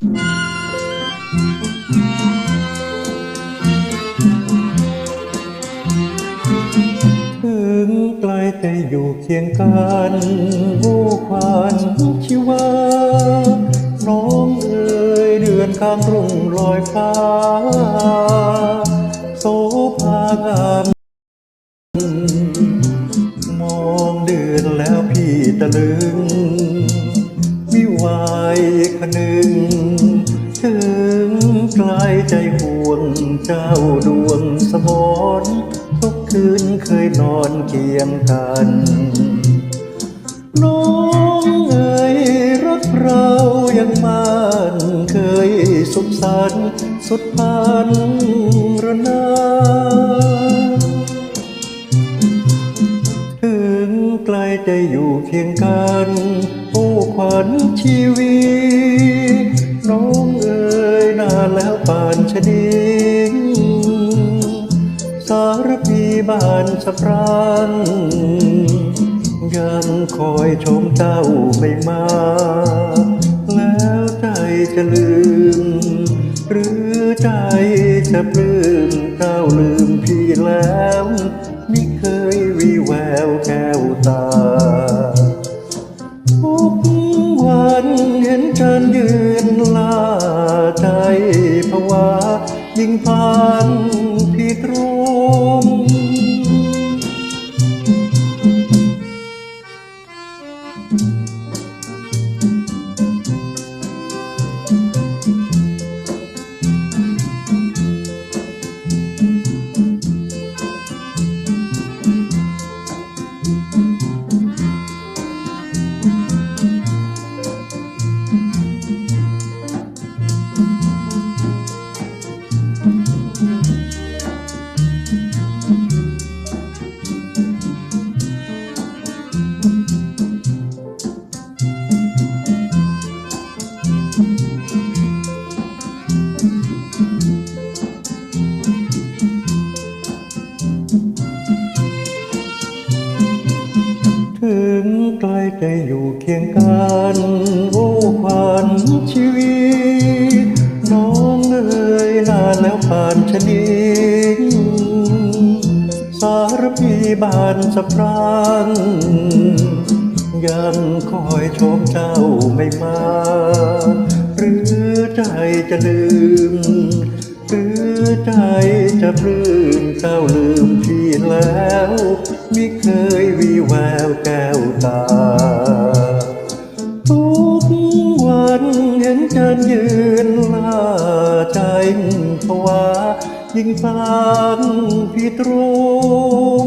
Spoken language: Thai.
ถึงไกลแต่อยู่เคียงกันผู้ขวัญชีวาน้องเอ๋ยเดือนข้างรุ่งลอยฟ้าโสภางามมองเดือนแล้วพี่ตะลึงมิวายคนึง เจ้าดวงสมรทุกคืนเคยนอนเคียงกัน น้องเอ๋ยรักเรายังมันเคยสุขสันต์สุดพันรนาถึงไกลจะอยู่เคียงกันโอ้ขวัญชีวิตน้องเอ๋ยนานแล้วป่านชะดิ บ้านสะพรันยังคอยชมเจ้าไม่มา แล้วใจจะลืม หรือใจจะปลื้มเจ้าลืมพี่แล้วไมิเคยวีแววแก้วตาทุกวันเห็นฉันยืนลาใจภาวะยิ่งพันพี่ตร ถึงไกลจะอยู่เคียงกันโอ้ขวัญชีวิต น้องเอ๋ยนานแล้วผ่านชะนิงสารพีบานสะพรันยังคอยชมเจ้าไม่มา หรือใจจะลืม หรือใจจะปลื้มเจ้าลืมพี่แล้ว เห็นฉันยืนลาใจภวายิ่งฟังพิตรง